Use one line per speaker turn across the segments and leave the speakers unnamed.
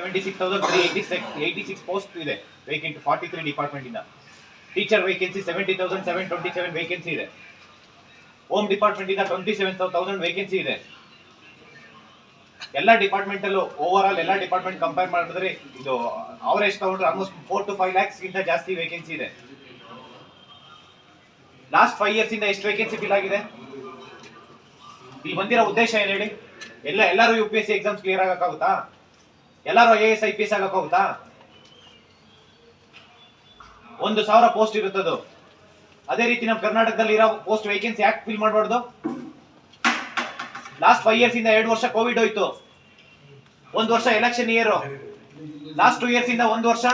Seventy six thousand three eighty six eighty six post ಇದೆ vacant forty three department ಇಂದ. Teacher vacancy seventy thousand seven twenty seven vacancy ಇದೆ. Home department ಇಂದ twenty seven thousand vacancy ಇದೆ. ಎಲ್ಲ department ಅಲ್ಲೂ over all ಎಲ್ಲ department compare ಮಾಡಿದ್ರೆ ಇದು ಅವರೇಜ್ ತಗೊಂಡ್ರೆ almost four to five lakhs ಗಿಂತ ಜಾಸ್ತಿ ವೇಕೆನ್ಸಿ ಇದೆ. ಲಾಸ್ಟ್ ಫೈವ್ ಇಯರ್ಸ್ ಇಂದ ಎಷ್ಟು ವೇಕೆನ್ಸಿ ಫಿಲ್ ಆಗಿದೆ? ಇಲ್ಲಿ ಬಂದಿರೋ ಉದ್ದೇಶ ಏನ್ ಹೇಳಿ? ಎಲ್ಲ, ಎಲ್ಲರೂ U P S C exams clear ಆಗಕ್ಕಾಗುತ್ತಾ? ಎಲ್ಲರೂ I S I P S ಆಗಕ್ಕಾಗುತ್ತಾ ಒಂದು ಸಾವಿರ ಪೋಸ್ಟ್ ಇರುತ್ತದು. ಅದೇ ರೀತಿ ನಮ್ಮ ಕರ್ನಾಟಕದಲ್ಲಿ ಇರೋ ಪೋಸ್ಟ್ ವೇಕೆನ್ಸಿ ಯಾಕೆ ಫಿಲ್ ಮಾಡಬಾರ್ದು? ಲಾಸ್ಟ್ ಫೈವ್ ಇಯರ್ಸ್ ಇಂದ ಎರಡು ವರ್ಷ ಕೋವಿಡ್ ಹೋಯ್ತು. ಒಂದು ವರ್ಷ election year last two years ಇಂದ ಒಂದು ವರ್ಷ.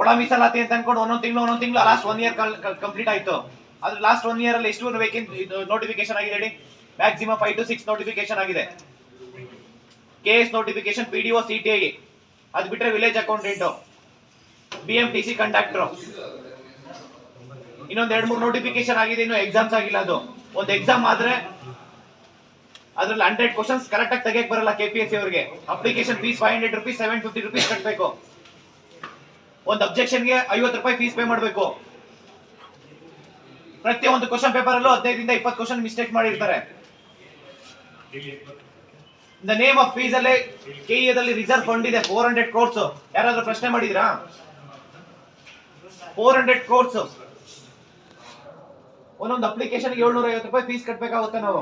ಒಳ ಮೀಸಲಾತಿ ಅಂತ ಅನ್ಕೊಂಡು ಒಂದೊಂದು ತಿಂಗಳು ಒಂದೊಂದು ತಿಂಗಳು ಲಾಸ್ಟ್ ಒನ್ ಇಯರ್ ಕಂಪ್ಲೀಟ್ ಆಯ್ತು. ಆದ್ರೆ ಲಾಸ್ಟ್ ಒನ್ ಇಯರ್ ಅಲ್ಲಿ ಎಷ್ಟು ವೇಕೆನ್ಸಿ ನೋಟಿಫಿಕೇಶನ್ ಆಗಿದೆ ಹೇಳಿ? Maximum five to six notification ಆಗಿದೆ. K S notification P D O C T I ಅದು ಬಿಟ್ರೆ village accountant B M T C conductor ಇನ್ನೊಂದ್ ಎರಡ್ ಮೂರು ನೋಟಿಫಿಕೇಶನ್ ಆಗಿದೆ, ಇನ್ನು ಎಕ್ಸಾಮ್ಸ್ ಆಗಿಲ್ಲ ಅದು. ಒಂದು ಎಕ್ಸಾಮ್ ಆದ್ರೆ ಅದ್ರಲ್ಲಿ ಹಂಡ್ರೆಡ್ ಕ್ವಶನ್ಸ್ ಕರೆಕ್ಟ್ ಆಗಿ ತೆಗಿಯಕ್ ಬರಲ್ಲ ಕೆ ಪಿ ಎಸ್ ಸಿ ಅವರಿಗೆ. Application fees five hundred rupees seven fifty rupees ಕಟ್ಟಬೇಕು ಒಂದು ಅಬ್ಜೆಕ್ಷನ್ಗೆ ಐವತ್ತು ರೂಪಾಯಿ ಫೀಸ್ ಪೇ ಮಾಡಬೇಕು. ಪ್ರತಿಯೊಂದು ಕ್ವಶನ್ ಪೇಪರ್ ಅಲ್ಲೂ ಹದಿನೈದರಿಂದ ಇಪ್ಪತ್ತು ಕ್ವಶನ್ ಮಿಸ್ಟೇಕ್ ಮಾಡಿರ್ತಾರೆ. ದ ನೇಮ್ ಆಫ್ ಫೀಸ್ ಅಲ್ಲೇ ಕೆಇಎದಲ್ಲಿ ರಿಸರ್ವ್ ಫಂಡ್ ಇದೆ ಫೋರ್ ಹಂಡ್ರೆಡ್ ಕ್ರೋರ್ಸ್ ಯಾರಾದ್ರೂ ಪ್ರಶ್ನೆ ಮಾಡಿದ್ರಾ? ಫೋರ್ ಹಂಡ್ರೆಡ್ ಕ್ರೋರ್ಸ್ ಒಂದೊಂದು ಅಪ್ಲಿಕೇಶನ್ ಏಳ್ನೂರ ಐವತ್ತು ರೂಪಾಯಿ ಫೀಸ್ ಕಟ್ಬೇಕಾಗುತ್ತೆ ನಾವು.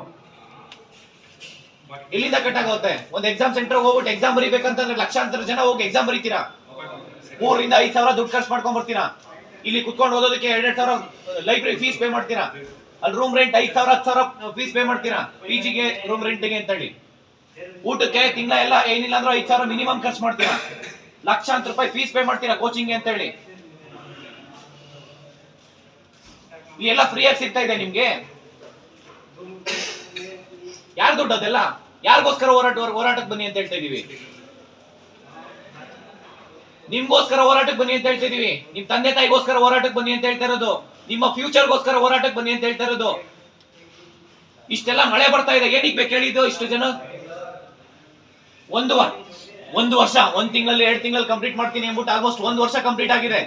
ಇಲ್ಲಿಂದ ಕಟ್ಟಾಗುತ್ತೆ? ಒಂದು ಎಕ್ಸಾಮ್ ಸೆಂಟರ್ ಹೋಗ್ಬಿಟ್ಟು ಎಕ್ಸಾಮ್ ಬರಿಬೇಕಂತಂದ್ರೆ ಲಕ್ಷಾಂತರ ಜನ ಹೋಗಿ ಎಕ್ಸಾಮ್ ಬರೀತೀರಾ? ಮೂರರಿಂದ ಐದು ಸಾವಿರ ದುಡ್ಡು ಖರ್ಚು ಮಾಡ್ಕೊಂಡ್ ಬರ್ತೀರಾ? ಇಲ್ಲಿ ಕುತ್ಕೊಂಡು ಓದೋದಕ್ಕೆ ಎರಡೆರಡು ಸಾವಿರ ಲೈಬ್ರರಿ ಫೀಸ್ ಪೇ ಮಾಡ್ತೀರಾ? ಅಲ್ಲಿ ರೂಮ್ ರೆಂಟ್ ಐದು ಸಾವಿರ, ಹತ್ತು ಸಾವಿರ ಫೀಸ್ ಪೇ ಮಾಡ್ತೀರಾ? ಪಿ ಜಿಗೆ ರೂಮ್ ರೆಂಟ್ಗೆ ಅಂತ ಹೇಳಿ ಊಟಕ್ಕೆ ತಿಂಗಳ ಎಲ್ಲ ಏನಿಲ್ಲ ಅಂದ್ರೆ ಐದ್ ಸಾವಿರ ಮಿನಿಮಮ್ ಖರ್ಚು ಮಾಡ್ತೀರಾ? ಲಕ್ಷಾಂತರ ರೂಪಾಯಿ ಫೀಸ್ ಪೇ ಮಾಡ್ತೀರಾ ಕೋಚಿಂಗ್ ಅಂತ ಹೇಳಿ ಎಲ್ಲ ಫ್ರೀಯಾಗಿ ಸಿಗ್ತಾ ಇದೆ ನಿಮ್ಗೆ? ಯಾರ್ ದುಡ್ಡು ಅದೆಲ್ಲ? ಯಾರಿಗೋಸ್ಕರ ಹೋರಾಟ ಹೋರಾಟಕ್ಕೆ ಬನ್ನಿ ಅಂತ ಹೇಳ್ತಾ ಇದೀವಿ. ನಿಮ್ಗೋಸ್ಕರ ಹೋರಾಟಕ್ಕೆ ಬನ್ನಿ ಅಂತ ಹೇಳ್ತಾ ಇದೀವಿ. ನಿಮ್ ತಂದೆ ತಾಯಿಗೋಸ್ಕರ ಹೋರಾಟಕ್ಕೆ ಬನ್ನಿ ಅಂತ ಹೇಳ್ತಾ ಇರೋದು. ನಿಮ್ಮ ಫ್ಯೂಚರ್ಗೋಸ್ಕರ ಹೋರಾಟಕ್ಕೆ ಬನ್ನಿ ಅಂತ ಹೇಳ್ತಾ ಇರೋದು. ಇಷ್ಟೆಲ್ಲ ಮಳೆ ಬರ್ತಾ ಇದೆ. ಏನಕ್ಕೆ ಬೇಕು ಹೇಳಿದ್ದು ಇಷ್ಟು ಜನ? ಒಂದು ಒಂದು ವರ್ಷ, ಒಂದ್ ತಿಂಗಳಲ್ಲಿ ಎರಡು ತಿಂಗಳಲ್ಲಿ ಕಂಪ್ಲೀಟ್ ಮಾಡ್ತೀನಿ ಅಂದ್ಬಿಟ್ಟು ಆಲ್ಮೋಸ್ಟ್ ಒಂದು ವರ್ಷ ಕಂಪ್ಲೀಟ್ ಆಗಿದೆ.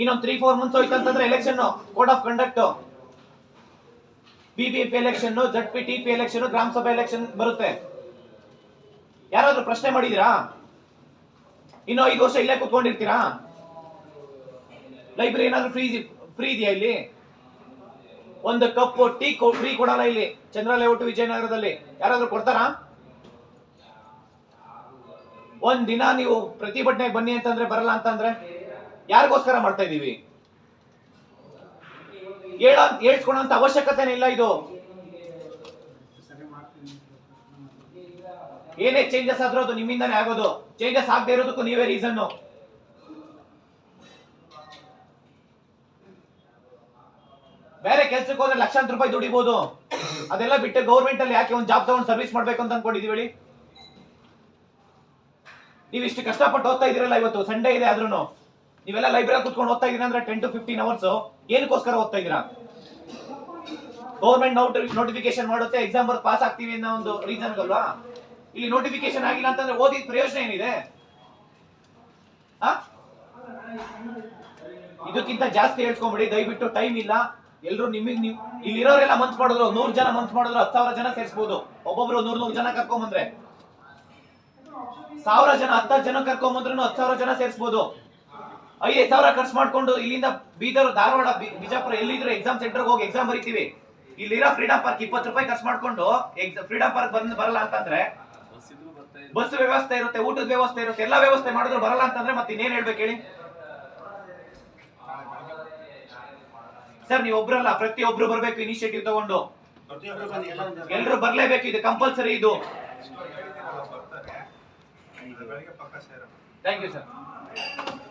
ಇನ್ನೊಂದು ತ್ರೀ ಫೋರ್ ಮಂತ್ಸ್ ಹೋಯ್ತು ಅಂತಂದ್ರೆ election code of conduct ಬಿಬಿಎಪಿ election Z P T P election gram sabha election ಬರುತ್ತೆ. ಯಾರಾದ್ರೂ ಪ್ರಶ್ನೆ ಮಾಡಿದೀರಾ? ಇನ್ನು ಐದು ವರ್ಷ ಇಲ್ಲೇ ಕುತ್ಕೊಂಡಿರ್ತೀರಾ? ಲೈಬ್ರರಿ ಏನಾದ್ರೂ ಫ್ರೀ ಫ್ರೀ ಇದೆಯಾ ಇಲ್ಲಿ? ಒಂದು ಕಪ್ ಟೀ ಫ್ರೀ ಕೊಡಲ್ಲ ಇಲ್ಲಿ ಚಂದ್ರ ಲೇಔಟ್ ವಿಜಯನಗರದಲ್ಲಿ. ಯಾರಾದ್ರೂ ಕೊಡ್ತಾರಾ? ಒಂದ್ ದಿನ ನೀವು ಪ್ರತಿಭಟನೆ ಬನ್ನಿ ಅಂತಂದ್ರೆ ಬರಲ್ಲ ಅಂತಂದ್ರೆ ಯಾರಿಗೋಸ್ಕರ ಮಾಡ್ತಾ ಇದೀವಿ ಹೇಳ ಹೇಳ್ಸ್ಕೊಳಂತ ಅವಶ್ಯಕತೆನೇ ಇಲ್ಲ ಇದು. ಏನೇ ಚೇಂಜಸ್ ಆದ್ರೂ ಅದು ನಿಮ್ಮಿಂದಾನೇ ಆಗೋದು. ಚೇಂಜಸ್ ಆಗದೆ ಇರೋದಕ್ಕೂ ನೀವೇ ರೀಸನ್ ಬೇರೆ ಕೆಲ್ಸಕ್ಕೆ ಹೋದ್ರೆ ಲಕ್ಷಾಂತರ ರೂಪಾಯಿ ದುಡಿಬಹುದು ಅದೆಲ್ಲ ಬಿಟ್ಟು ಗೌರ್ಮೆಂಟ್ ಅಲ್ಲಿ ಯಾಕೆ ಒಂದು ಜಾಬ್ ತಗೊಂಡು ಸರ್ವಿಸ್ ಮಾಡ್ಬೇಕು ಅಂತ ಅನ್ಕೊಂಡಿದೀವಿ ಹೇಳಿ? ನೀವು ಇಷ್ಟು ಕಷ್ಟಪಟ್ಟು ಓದ್ತಾ ಇದೀರಲ್ಲ ಇವತ್ತು? ಸಂಡೇ ಇದೆ ಆದ್ರೂ ನೀವೆಲ್ಲ ಲೈಬ್ರರಿ ಕುತ್ಕೊಂಡು ಓದ್ತಾ ಇದೀರ ಅಂದ್ರೆ ಟೆನ್ ಟು ಫಿಫ್ಟೀನ್ ಅವರ್ಸ್ ಏನಕ್ಕೋಸ್ಕರ ಓದ್ತಾ ಇದೀರಾ ಗೌರ್ಮೆಂಟ್ ನೋಟಿಫಿಕೇಶನ್ ಮಾಡುತ್ತೆ ಎಕ್ಸಾಮ್ ಬರ್ದು ಪಾಸ್ ಆಗ್ತೀವಿ ಅನ್ನೋ ಒಂದು ರೀಸನ್ ಅಲ್ವಾ? ಇಲ್ಲಿ ನೋಟಿಫಿಕೇಶನ್ ಆಗಿಲ್ಲ ಅಂತಂದ್ರೆ ಓದಿ ಪ್ರಯೋಜನ ಏನಿದೆ? ಇದಕ್ಕಿಂತ ಜಾಸ್ತಿ ಹೇಳ್ಕೊಂಬಿಡಿ, ದಯವಿಟ್ಟು ಟೈಮ್ ಇಲ್ಲ. ಎಲ್ಲರೂ ನಿಮಗೆ ನೀವು ಇಲ್ಲಿರೋರೆಲ್ಲ ಮಂತ್ ಮಾಡಿದ್ರು, ನೂರ್ ಜನ ಮಂತ್ ಮಾಡಿದ್ರು, ಹತ್ತು ಸಾವಿರ ಜನ ಸೇರಿಸಬಹುದು ಒಬ್ಬೊಬ್ರು ನೂರ್ ನೂರ್ ಜನ ಕರ್ಕೊಂಬಂದ್ರೆ. ಸಾವಿರ ಜನ, ಹತ್ತು ಜನ ಕರ್ಕೊಂಬಂದ್ರು ಹತ್ತು ಸಾವಿರ ಜನ ಸೇರಿಸಬಹುದು ಐದು ಸಾವಿರ ಖರ್ಚು ಮಾಡ್ಕೊಂಡು ಇಲ್ಲಿಂದ ಬೀದರ್, ಧಾರವಾಡ ಬಿಜಾಪುರ ಎಲ್ಲಿದ್ರು ಎಕ್ಸಾಮ್ ಸೆಂಟರ್ ಹೋಗಿ ಎಕ್ಸಾಮ್ ಬರೀತೀವಿ. ಇಲ್ಲಿರೋ ಫ್ರೀಡಮ್ ಪಾರ್ಕ್ ಇಪ್ಪತ್ತು ರೂಪಾಯಿ ಖರ್ಚು ಮಾಡ್ಕೊಂಡು ಫ್ರೀಡಮ್ ಪಾರ್ಕ್ ಬಂದ್ ಬರಲ್ಲ ಅಂತಂದ್ರೆ ಬಸ್ ವ್ಯವಸ್ಥೆ ಇರುತ್ತೆ, ಊಟದ ವ್ಯವಸ್ಥೆ ಇರುತ್ತೆ, ಎಲ್ಲ ವ್ಯವಸ್ಥೆ ಮಾಡಿದ್ರು ಬರಲ್ಲ ಅಂತಂದ್ರೆ ಮತ್ತೆ ಇನ್ನೇನ್ ಹೇಳ್ಬೇಕು ಹೇಳಿ? ಸರ್ ನೀವು ಒಬ್ರಲ್ಲ ಪ್ರತಿಯೊಬ್ರು ಬರ್ಬೇಕು ಇನಿಷಿಯೇಟಿವ್ ತಗೊಂಡು. ಎಲ್ರು ಬರ್ಲೇಬೇಕು, ಇದು ಕಂಪಲ್ಸರಿ ಇದು. Thank you sir